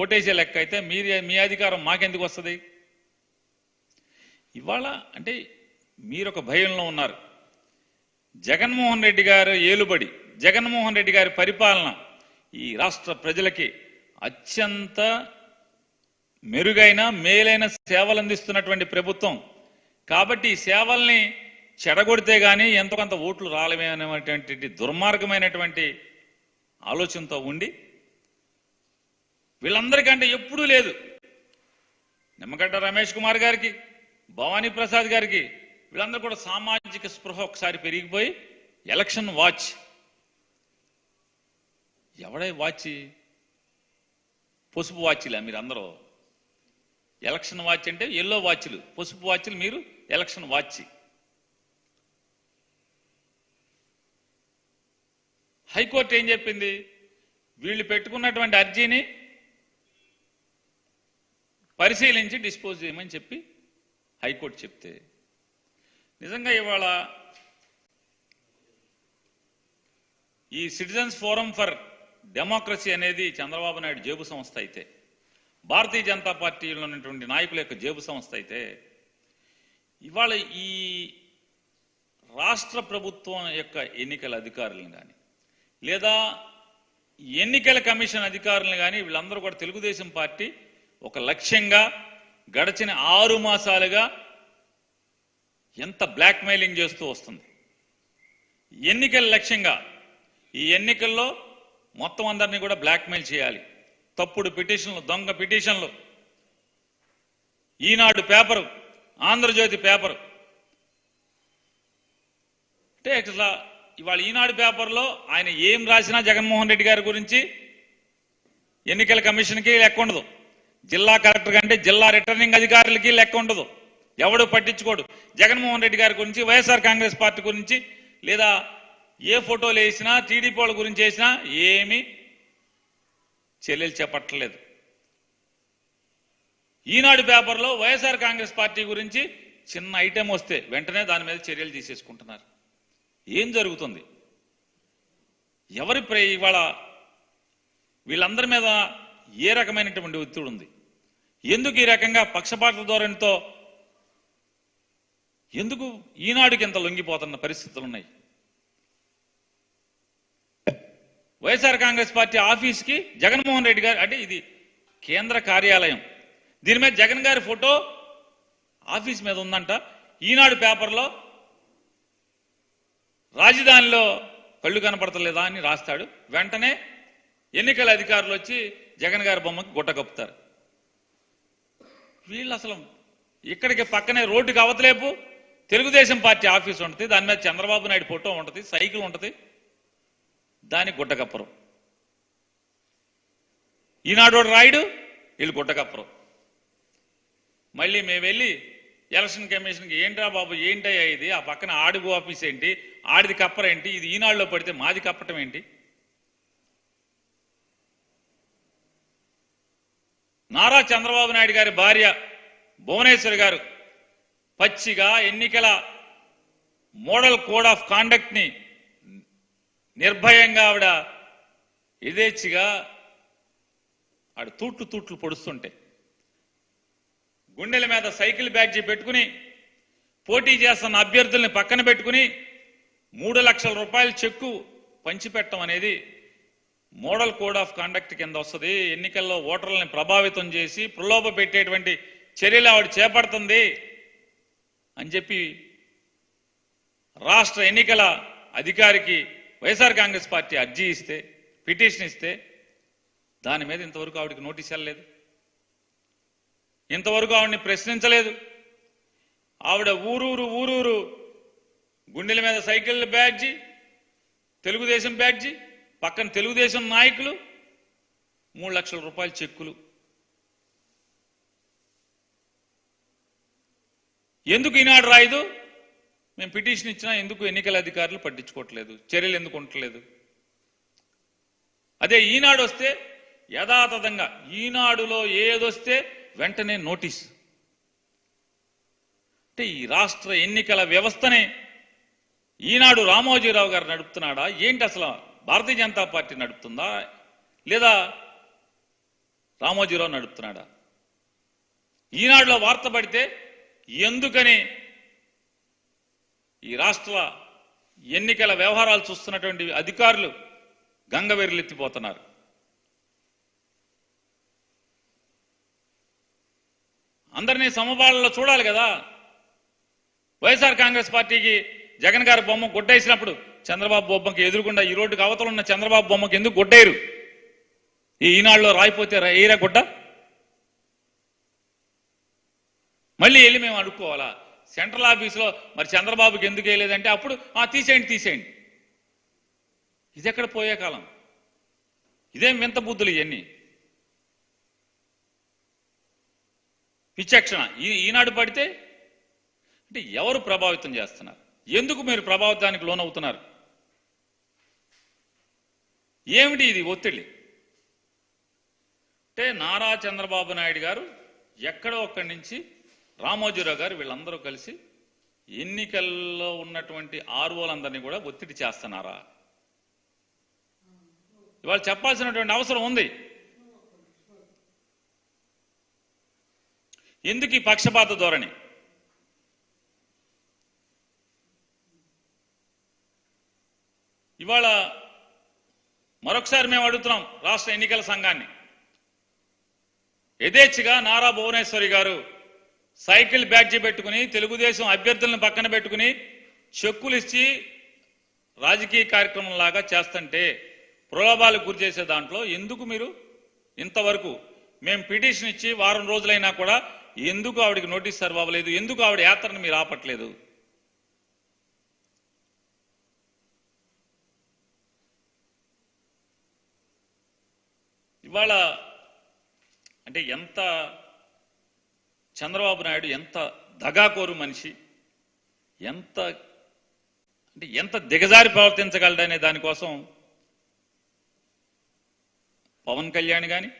ఓటేసే లెక్క అయితే మీరు మీ అధికారం మాకెందుకు వస్తుంది? ఇవాళ అంటే మీరు ఒక భయంలో ఉన్నారు. జగన్మోహన్ రెడ్డి గారు ఏలుబడి జగన్మోహన్ రెడ్డి గారి పరిపాలన ఈ రాష్ట్ర ప్రజలకి అత్యంత మెరుగైన మేలైన సేవలు అందిస్తున్నటువంటి ప్రభుత్వం. కాబట్టి ఈ సేవల్ని చెడగొడితే గానీ ఎంతో కొంత ఓట్లు రాలమే అనేటువంటి దుర్మార్గమైనటువంటి ఆలోచనతో ఉండి వీళ్ళందరికంటే ఎప్పుడూ లేదు. నిమ్మగడ్డ రమేష్ కుమార్ గారికి భవానీ ప్రసాద్ గారికి వీళ్ళందరూ కూడా సామాజిక స్పృహ ఒకసారి పెరిగిపోయి ఎలక్షన్ వాచ్. ఎవడై వాచ్? పసుపు వాచ్లా మీరు అందరూ ఎలక్షన్ వాచ్ అంటే ఎల్లో వాచ్లు. పసుపు వాచ్లు మీరు ఎలక్షన్ వాచ్. హైకోర్టు ఏం చెప్పింది? వీళ్ళు పెట్టుకున్నటువంటి అర్జీని పరిశీలించి డిస్పోజ్ చేయమని చెప్పి హైకోర్టు చెప్తే. నిజంగా ఇవాళ ఈ సిటిజన్స్ ఫోరం ఫర్ డెమోక్రసీ అనేది చంద్రబాబు నాయుడు జేబు సంస్థ అయితే భారతీయ జనతా పార్టీలో ఉన్నటువంటి నాయకుల యొక్క జేబు సంస్థ అయితే ఇవాళ ఈ రాష్ట్ర ప్రభుత్వం యొక్క ఎన్నికల అధికారులను కానీ లేదా ఎన్నికల కమిషన్ అధికారులను కానీ వీళ్ళందరూ కూడా తెలుగుదేశం పార్టీ ఒక లక్ష్యంగా గడిచిన ఆరు మాసాలుగా ఎంత బ్లాక్మెయిలింగ్ చేస్తూ వస్తుంది. ఎన్నికల లక్ష్యంగా ఈ ఎన్నికల్లో మొత్తం అందరినీ కూడా బ్లాక్మెయిల్ చేయాలి. తప్పుడు పిటిషన్లు దొంగ పిటిషన్లు. Eenadu paper Andhra Jyothi paper. అంటే ఇట్లా ఇవాళ ఈనాడు పేపర్లో ఆయన ఏం రాసినా జగన్మోహన్ రెడ్డి గారి గురించి ఎన్నికల కమిషన్కి లెక్క ఉండదు. జిల్లా కలెక్టర్ కంటే జిల్లా రిటర్నింగ్ అధికారులకి లెక్క ఉండదు. ఎవడు పట్టించుకోడు. జగన్మోహన్ రెడ్డి గారి గురించి వైఎస్ఆర్ కాంగ్రెస్ పార్టీ గురించి లేదా ఏ ఫోటోలు వేసినా టీడీపీ వాళ్ళ గురించి వేసినా ఏమీ చర్యలు చేపట్టలేదు. ఈనాడు పేపర్లో వైఎస్ఆర్ కాంగ్రెస్ పార్టీ గురించి చిన్న ఐటెం వస్తే వెంటనే దాని మీద చర్యలు తీసేసుకుంటున్నారు. ఏం జరుగుతుంది? ఎవరి ప్రే ఇవాళ వీళ్ళందరి మీద ఏ రకమైనటువంటి ఒత్తిడి ఉంది? ఎందుకు ఈ రకంగా పక్షపాత ధోరణితో ఎందుకు ఈనాడుకి ఇంత లొంగిపోతున్న పరిస్థితులు ఉన్నాయి? వైఎస్ఆర్ కాంగ్రెస్ పార్టీ ఆఫీస్కి జగన్మోహన్ రెడ్డి గారు అంటే ఇది కేంద్ర కార్యాలయం. దీని మీద జగన్ గారి ఫోటో ఆఫీస్ మీద ఉందంట. ఈనాడు పేపర్లో రాజధానిలో కళ్ళు కనపడతలేదా అని రాస్తాడు. వెంటనే ఎన్నికల అధికారులు వచ్చి జగన్ గారి బొమ్మకి గుట్ట కప్పుతారు. వీళ్ళు అసలు ఇక్కడికి పక్కనే రోడ్డుకి అవతలేపు తెలుగుదేశం పార్టీ ఆఫీస్ ఉంటుంది దాని మీద చంద్రబాబు నాయుడు ఫోటో ఉంటుంది సైకిల్ ఉంటుంది దానికి గుట్టకప్పరు ఈనాడు రాయుడు వీళ్ళు గుట్టకప్పరు మళ్ళీ మేము వెళ్ళి ఎలక్షన్ కమిషన్కి ఏంట్రా బాబు ఏంటయ్యా ఇది? ఆ పక్కన ఆడుగు ఆఫీస్ ఏంటి? ఆడిది కప్పరేంటి? ఇది ఈనాడులో పడితే మాది కప్పటం ఏంటి? నారా చంద్రబాబు నాయుడు గారి భార్య భువనేశ్వర్ గారు పచ్చిగా ఎన్నికల మోడల్ కోడ్ ఆఫ్ కాండక్ట్ని నిర్భయంగా ఆవిడ యథేచ్ఛగా ఆవిడ తూట్లు తూట్లు పొడుస్తుంటే గుండెల మీద సైకిల్ బ్యాడ్జీ పెట్టుకుని పోటీ చేస్తున్న అభ్యర్థుల్ని పక్కన పెట్టుకుని మూడు లక్షల రూపాయల చెక్కు పంచిపెట్టడం అనేది మోడల్ కోడ్ ఆఫ్ కాండక్ట్ కింద వస్తుంది. ఎన్నికల్లో ఓటర్లని ప్రభావితం చేసి ప్రలోభ పెట్టేటువంటి చర్యలు ఆవిడ చేపడుతుంది అని చెప్పి రాష్ట్ర ఎన్నికల అధికారికి వైఎస్ఆర్ కాంగ్రెస్ పార్టీ అర్జీ ఇస్తే పిటిషన్ ఇస్తే దాని మీద ఇంతవరకు ఆవిడకి నోటీస్ వెళ్ళలేదు. ఇంతవరకు ఆవిడని ప్రశ్నించలేదు. ఆవిడ ఊరూరు ఊరూరు గుండెల మీద సైకిళ్ళ బ్యాడ్జి తెలుగుదేశం బ్యాడ్జి పక్కన తెలుగుదేశం నాయకులు మూడు లక్షల రూపాయల చెక్కులు. ఎందుకు ఈనాడు రాయదు? మేము పిటిషన్ ఇచ్చినా ఎందుకు ఎన్నికల అధికారులు పట్టించుకోవట్లేదు? చర్యలు ఎందుకు ఉండట్లేదు? అదే ఈనాడు వస్తే యథాతథంగా ఈనాడులో ఏదొస్తే వెంటనే నోటీస్. అంటే ఈ రాష్ట్ర ఎన్నికల వ్యవస్థనే ఈనాడు రామోజీరావు గారు నడుపుతున్నాడా? ఏంటి అసలు భారతీయ జనతా పార్టీ నడుపుతుందా? లేదా రామోజీరావు నడుపుతున్నాడా? ఈనాడులో వార్త పడితే ఎందుకని ఈ రాష్ట్ర ఎన్నికల వ్యవహారాలు చూస్తున్నటువంటి అధికారులు గంగవెర్లెత్తిపోతున్నారు. అందరినీ సమపాలలో చూడాలి కదా. వైఎస్ఆర్ కాంగ్రెస్ పార్టీకి జగన్ గారి బొమ్మ గుడ్డేసినప్పుడు చంద్రబాబు బొమ్మకి ఎదురుకుండా ఈ రోడ్డుకి అవతల ఉన్న చంద్రబాబు బొమ్మకి ఎందుకు గుడ్డేరు ఈ ఈనాడులో రాయిపోతే ఏరా గుడ్డ? మళ్ళీ వెళ్ళి మేము అడుక్కోవాలా? సెంట్రల్ ఆఫీసులో మరి చంద్రబాబుకి ఎందుకు వేయలేదంటే అప్పుడు ఆ తీసేయండి తీసేయండి. ఇది ఎక్కడ పోయే కాలం? ఇదేం వింత బుద్ధులు ఇవన్నీ విచక్షణ. ఈ ఈనాడు పడితే అంటే ఎవరు ప్రభావితం చేస్తున్నారు? ఎందుకు మీరు ప్రభావితానికి లోనవుతున్నారు? ఏమిటి ఇది ఒత్తిడి? అంటే నారా చంద్రబాబు నాయుడు గారు ఎక్కడో ఒక్కడి నుంచి రామోజీరావు గారు వీళ్ళందరూ కలిసి ఎన్నికల్లో ఉన్నటువంటి ఆర్వోలందరినీ కూడా ఒత్తిడి చేస్తున్నారా? ఇవాళ చెప్పాల్సినటువంటి అవసరం ఉంది. ఎందుకు ఈ పక్షపాత ధోరణి? ఇవాళ మరొకసారి మేము అడుగుతున్నాం రాష్ట్ర ఎన్నికల సంఘాన్ని. యథేచ్ఛగా నారా భువనేశ్వరి గారు సైకిల్ బ్యాడ్జీ పెట్టుకుని తెలుగుదేశం అభ్యర్థులను పక్కన పెట్టుకుని చెక్కులు ఇచ్చి రాజకీయ కార్యక్రమం లాగా చేస్తుంటే ప్రలోభాలకు గురి చేసే దాంట్లో ఎందుకు మీరు ఇంతవరకు మేము పిటిషన్ ఇచ్చి వారం రోజులైనా కూడా ఎందుకు ఆవిడకి నోటీస్ సర్వ్ అవ్వలేదు ఎందుకు ఆవిడ యాత్రను మీరు ఆపట్లేదు? ఇవాళ అంటే ఎంత చంద్రబాబు నాయుడు ఎంత దగాకోరు మనిషి ఎంత అంటే ఎంత దిగజారి ప్రవర్తించగలడనే దానికోసం పవన్ కళ్యాణ్ కానీ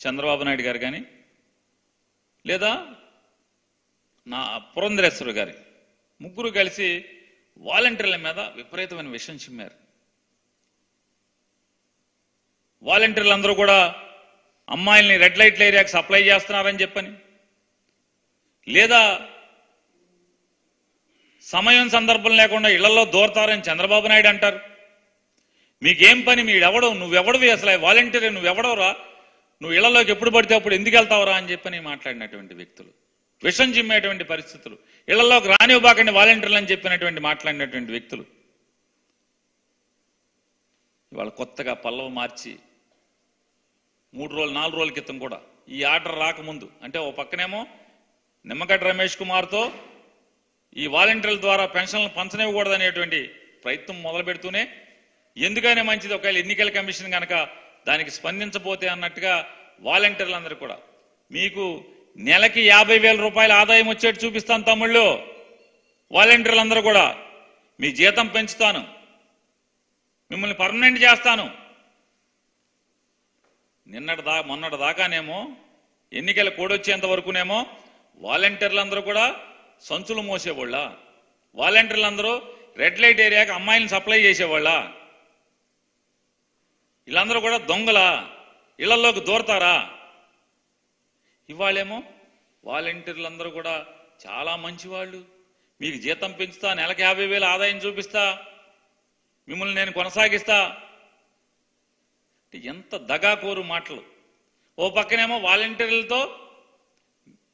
చంద్రబాబు నాయుడు గారు కానీ లేదా నా పురంధరేశ్వరు గారి ముగ్గురు కలిసి వాలంటీర్ల మీద విపరీతమైన విషయం చిమ్మారు. వాలంటీర్లు అందరూ కూడా అమ్మాయిల్ని రెడ్ లైట్ల ఏరియాకి సప్లై చేస్తున్నారని చెప్పని. లేదా సమయం సందర్భం లేకుండా ఇళ్ళలో దూరతారని చంద్రబాబు నాయుడు అంటారు. మీకేం పని? మీడెవడవు నువ్వెవడవి అసలు? వాలంటీర్ నువ్వెవడవురా? నువ్వు ఇళ్ళలోకి ఎప్పుడు పడితే అప్పుడు ఎందుకు వెళ్తావురా అని చెప్పని మాట్లాడినటువంటి వ్యక్తులు. విషం చిమ్మేటువంటి పరిస్థితులు. ఇళ్ళలోకి రానివ్వబాకండి వాలంటీర్లు అని చెప్పినటువంటి మాట్లాడినటువంటి వ్యక్తులు. ఇవాళ కొత్తగా పల్లవ మార్చి మూడు రోజులు నాలుగు రోజుల క్రితం కూడా. ఈ ఆర్డర్ రాకముందు. అంటే ఓ పక్కనేమో నిమ్మగడ్డ రమేష్ కుమార్తో ఈ వాలంటీర్ల ద్వారా పెన్షన్లు పంచనివ్వకూడదనేటువంటి ప్రయత్నం మొదలు పెడుతూనే ఎందుకైనా మంచిది ఒకవేళ ఎన్నికల కమిషన్ కనుక దానికి స్పందించబోతే అన్నట్టుగా వాలంటీర్లందరూ కూడా. మీకు నెలకి యాభై వేల రూపాయల ఆదాయం వచ్చేట్టు చూపిస్తాను తమ్ముళ్ళు. వాలంటీర్లందరూ కూడా మీ జీతం పెంచుతాను. మిమ్మల్ని పర్మనెంట్ చేస్తాను. నిన్నటి దా మొన్నటి దాకానేమో ఎన్నికల కూడొచ్చేంత వరకునేమో వాలంటీర్లందరూ కూడా సంచులు మోసేవాళ్ళ. వాలంటీర్లందరూ రెడ్ లైట్ ఏరియాకి అమ్మాయిలను సప్లై చేసేవాళ్ళ. వీళ్ళందరూ కూడా దొంగలా. ఇళ్ళలోకి దూరతారా? ఇవాళేమో వాలంటీర్లందరూ కూడా చాలా మంచివాళ్ళు. మీకు జీతం పెంచుతా నెలకు యాభై వేలు ఆదాయం చూపిస్తా మిమ్మల్ని నేను కొనసాగిస్తా అంటే ఎంత దగాకోరు మాటలు. ఓ పక్కనేమో వాలంటీర్లతో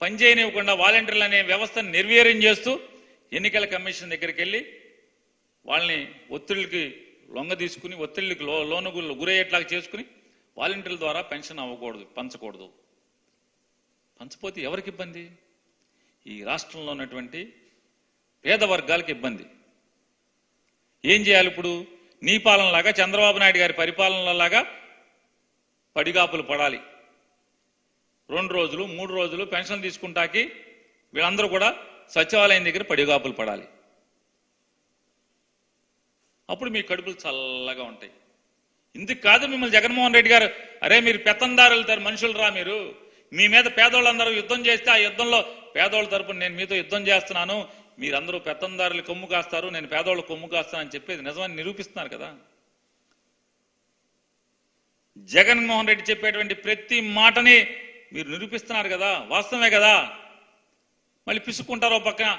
పనిచేయనివ్వకుండా వాలంటీర్లు అనే వ్యవస్థను నిర్వీర్యం చేస్తూ ఎన్నికల కమిషన్ దగ్గరికి వెళ్ళి వాళ్ళని ఒత్తిళ్ళకి లొంగ తీసుకుని ఒత్తిళ్ళకి లో లోనుగు గురయ్యేట్లాగా చేసుకుని వాలంటీర్ల ద్వారా పెన్షన్ అవ్వకూడదు పంచకూడదు. పంచపోతే ఎవరికి ఇబ్బంది? ఈ రాష్ట్రంలో ఉన్నటువంటి పేద వర్గాలకు ఇబ్బంది. ఏం చేయాలి ఇప్పుడు నీ పాలనలాగా చంద్రబాబు నాయుడు గారి పరిపాలనలాగా పడిగాపులు పడాలి. రెండు రోజులు మూడు రోజులు పెన్షన్ తీసుకుంటాకి వీళ్ళందరూ కూడా సచివాలయం దగ్గర పడిగాపులు పడాలి. అప్పుడు మీ కడుపులు చల్లగా ఉంటాయి. ఇందుకు కాదు మిమ్మల్ని జగన్మోహన్ రెడ్డి గారు అరే మీరు పెత్తందారులు తర మనుషులు రా మీరు. మీ మీద పేదోళ్ళందరూ యుద్ధం చేస్తే ఆ యుద్ధంలో పేదోళ్ళ తరపున నేను మీతో యుద్ధం చేస్తున్నాను. మీరందరూ పెత్తందారులు కొమ్ము కాస్తారు నేను పేదోళ్ళ కొమ్ము కాస్తానని చెప్పేది నిజమని నిరూపిస్తున్నారు కదా. జగన్మోహన్ రెడ్డి చెప్పేటువంటి ప్రతి మాటని మీరు నిరూపిస్తున్నారు కదా వాస్తవమే కదా? మళ్ళీ పిసుక్కుంటారో పక్కన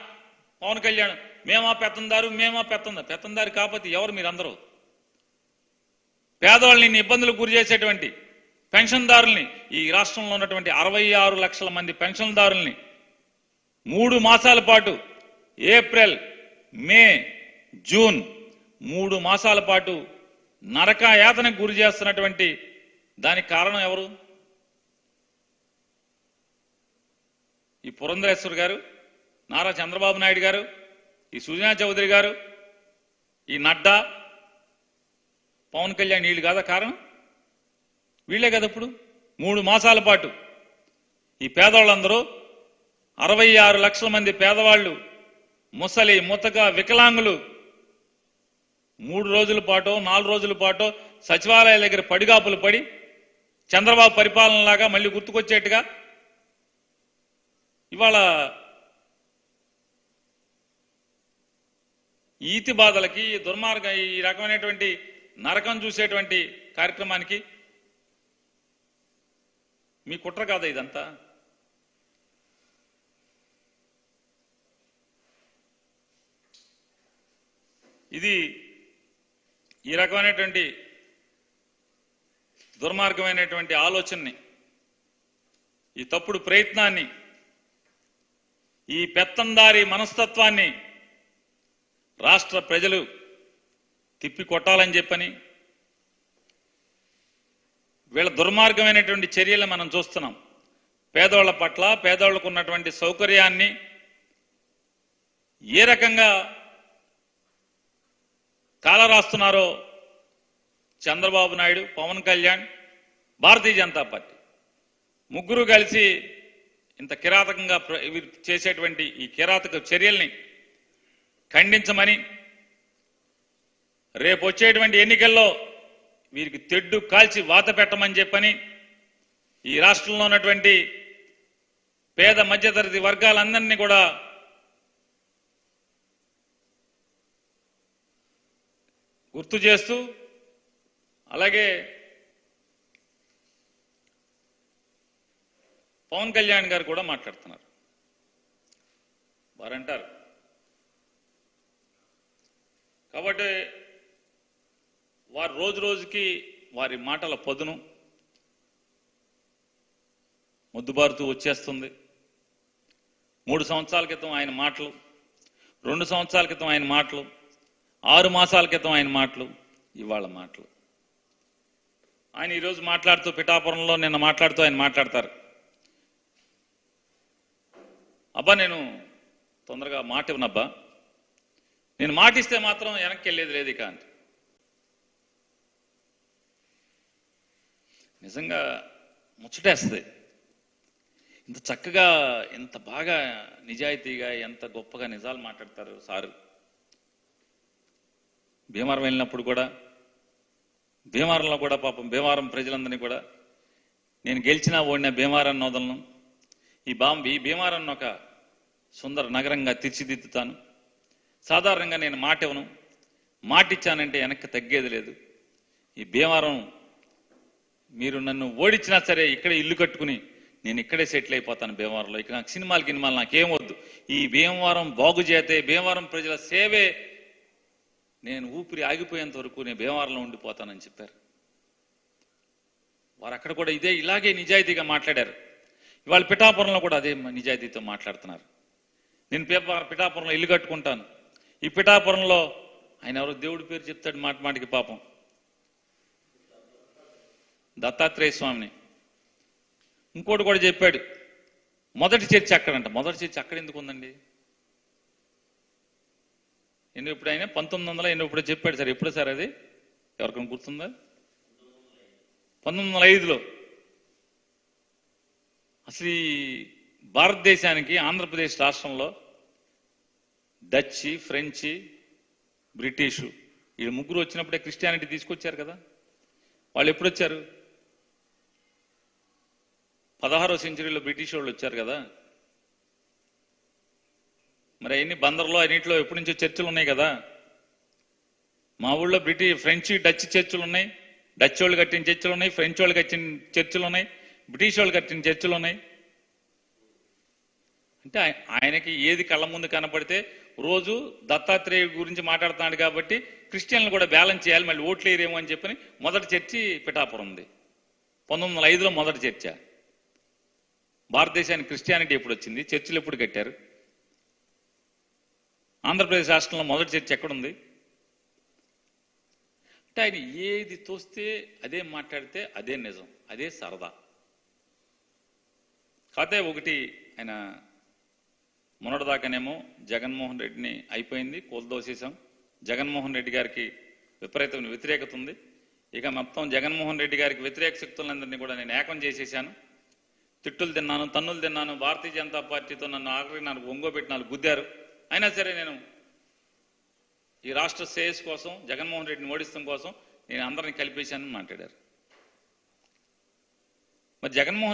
పవన్ కళ్యాణ్ మేమా పెత్తందారు మేమా పెత్తందారు పెత్తందారు కాకపోతే ఎవరు మీరందరూ? పేదవాళ్ళని ఇబ్బందులకు గురి చేసేటువంటి పెన్షన్దారుల్ని ఈ రాష్ట్రంలో ఉన్నటువంటి అరవై ఆరు లక్షల మంది పెన్షన్దారుల్ని మూడు మాసాల పాటు ఏప్రిల్ మే జూన్ మూడు మాసాల పాటు నరకాయాతనకు గురి చేస్తున్నటువంటి దానికి కారణం ఎవరు? ఈ పురంధరేశ్వర్ గారు నారా చంద్రబాబు నాయుడు గారు ఈ సుజనా చౌదరి గారు ఈ నడ్డా పవన్ కళ్యాణ్ వీళ్ళు కాదా కారణం? వీళ్ళే కదా ఇప్పుడు? మూడు మాసాల పాటు ఈ పేదవాళ్ళందరూ అరవై ఆరు లక్షల మంది పేదవాళ్ళు ముసలి ముతక వికలాంగులు మూడు రోజుల పాటు నాలుగు రోజుల పాటు సచివాలయాల దగ్గర పడిగాపులు పడి చంద్రబాబు పరిపాలనలాగా మళ్ళీ గుర్తుకొచ్చేట్టుగా ఇవాళ ఈతి బాధలకి దుర్మార్గం దుర్మార్గ ఈ రకమైనటువంటి నరకం చూసేటువంటి కార్యక్రమానికి మీ కుట్ర కాదా ఇదంతా? ఇది ఈ రకమైనటువంటి దుర్మార్గమైనటువంటి ఆలోచనని ఈ తప్పుడు ప్రయత్నాన్ని ఈ పెత్తందారి మనస్తత్వాన్ని రాష్ట్ర ప్రజలు తిప్పి కొట్టాలని చెప్పని వీళ్ళ దుర్మార్గమైనటువంటి చర్యలు మనం చూస్తున్నాం. పేదవాళ్ళ పట్ల పేదవాళ్ళకు ఉన్నటువంటి సౌకర్యాన్ని ఏ రకంగా కాలరాస్తున్నారో చంద్రబాబు నాయుడు పవన్ కళ్యాణ్ భారతీయ జనతా పార్టీ. ముగ్గురు కలిసి ఇంత కిరాతకంగా ప్ర- వీరు చేసేటువంటి ఈ కిరాతక చర్యల్ని ఖండించమని రేపు వచ్చేటువంటి ఎన్నికల్లో వీరికి తెడ్డు కాల్చి వాత పెట్టమని చెప్పని ఈ రాష్ట్రంలో ఉన్నటువంటి పేద మధ్యతరగతి వర్గాలందరినీ కూడా గుర్తు చేస్తూ అలాగే పవన్ కళ్యాణ్ గారు కూడా మాట్లాడుతున్నారు. వారంటారు. కాబట్టి వారు రోజు రోజుకి వారి మాటల పదును ముద్దుబారుతూ వచ్చేస్తుంది. మూడు సంవత్సరాల క్రితం ఆయన మాటలు రెండు సంవత్సరాల క్రితం ఆయన మాటలు ఆరు మాసాల క్రితం ఆయన మాటలు ఇవాళ మాటలు. ఆయన ఈరోజు మాట్లాడుతూ పిఠాపురంలో నిన్న మాట్లాడుతూ ఆయన మాట్లాడతారు. అబ్బా నేను తొందరగా మాట ఇవ్వనబ్బా. నేను మాటిస్తే మాత్రం వెనక్కి వెళ్ళేది లేదు ఇక అంటే నిజంగా ముచ్చటేస్తుంది. ఇంత చక్కగా ఇంత బాగా నిజాయితీగా ఎంత గొప్పగా నిజాలు మాట్లాడతారు సారు. భీమవరం వెళ్ళినప్పుడు కూడా భీమవరంలో కూడా పాపం భీమవరం ప్రజలందరినీ కూడా నేను గెలిచినా ఓడిన భీమవరం నోదలను ఈ బాం ఈ భీమవరాన్ని ఒక సుందర నగరంగా తీర్చిదిద్దుతాను. సాధారణంగా నేను మాట ఇవ్వను. మాట ఇచ్చానంటే వెనక్కి తగ్గేది లేదు. ఈ భీమవరం మీరు నన్ను ఓడించినా సరే ఇక్కడే ఇల్లు కట్టుకుని నేను ఇక్కడే సెటిల్ అయిపోతాను భీమవరంలో. ఇక నాకు సినిమాలు గినిమాలు నాకేం వద్దు. ఈ భీమవరం బాగు చేతే భీమవరం ప్రజల సేవే నేను ఊపిరి ఆగిపోయేంత వరకు నేను భీమవరంలో ఉండిపోతానని చెప్పారు. వారు అక్కడ కూడా ఇదే ఇలాగే నిజాయితీగా మాట్లాడారు. ఇవాళ పిఠాపురంలో కూడా అదే నిజాయితీతో మాట్లాడుతున్నారు. నేను పిఠాపురంలో ఇల్లు కట్టుకుంటాను. ఈ పిఠాపురంలో ఆయన ఎవరో దేవుడి పేరు చెప్తాడు మాట మాటికి పాపం. దత్తాత్రేయ స్వామిని. ఇంకోటి కూడా చెప్పాడు. మొదటి చర్చ అక్కడంట. మొదటి చర్చ అక్కడ ఎందుకు ఉందండి? ఎన్ని ఇప్పుడు ఆయన పంతొమ్మిది వందల ఎన్నో ఇప్పుడు చెప్పాడు సార్. ఎప్పుడు సార్ అది? ఎవరికైనా గుర్తుందా? పంతొమ్మిది వందల ఐదులో. అసలు ఈ భారతదేశానికి ఆంధ్రప్రదేశ్ రాష్ట్రంలో డచ్చి ఫ్రెంచి బ్రిటిషు ఈ ముగ్గురు వచ్చినప్పుడే క్రిస్టియానిటీ తీసుకొచ్చారు కదా. వాళ్ళు ఎప్పుడు వచ్చారు? పదహారో సెంచరీలో బ్రిటిష్ వాళ్ళు వచ్చారు కదా. మరి అవన్నీ బందర్లో అన్నింటిలో ఎప్పటి నుంచో చర్చిలు ఉన్నాయి కదా. మా ఊళ్ళో బ్రిటిష్ ఫ్రెంచ్ డచ్ చర్చిలు ఉన్నాయి. డచ్ వాళ్ళు కట్టిన చర్చిలు ఉన్నాయి. ఫ్రెంచ్ వాళ్ళు కట్టిన చర్చిలు ఉన్నాయి. బ్రిటిష్ వాళ్ళు కట్టిన చర్చిలు ఉన్నాయి. అంటే ఆయనకి ఏది కళ్ళ ముందు కనపడితే రోజు దత్తాత్రేయ గురించి మాట్లాడుతున్నాడు కాబట్టి క్రిస్టియన్లు కూడా బ్యాలెన్స్ చేయాలి మళ్ళీ ఓట్లు వేయరేమో అని చెప్పని మొదటి చర్చి పిఠాపురం ఉంది. పంతొమ్మిది వందల ఐదులో మొదటి చర్చ. భారతదేశానికి క్రిస్టియానిటీ ఎప్పుడు వచ్చింది? చర్చిలు ఎప్పుడు కట్టారు? ఆంధ్రప్రదేశ్ రాష్ట్రంలో మొదటి చర్చ ఎక్కడుంది? అంటే ఆయన ఏది తోస్తే అదే మాట్లాడితే అదే నిజం అదే సరదా. కాకపోతే ఒకటి ఆయన మొన్నటిదాకానేమో జగన్మోహన్ రెడ్డిని అయిపోయింది కోల్దోసేసాం జగన్మోహన్ రెడ్డి గారికి విపరీతమైన వ్యతిరేకత ఉంది. ఇక మొత్తం జగన్మోహన్ రెడ్డి గారికి వ్యతిరేక శక్తులందరినీ కూడా నేను ఏకం చేసేసాను తిట్టులు తిన్నాను తన్నులు తిన్నాను భారతీయ జనతా పార్టీతో నన్ను ఆఖరి నాకు ఒంగోబెట్టి నాకు గుద్దారు. అయినా సరే నేను ఈ రాష్ట్ర శ్రేయస్ కోసం జగన్మోహన్ రెడ్డిని ఓడిస్తాం కోసం నేను అందరిని కలిపేశానని మాట్లాడారు. మరి జగన్మోహన్ రెడ్డి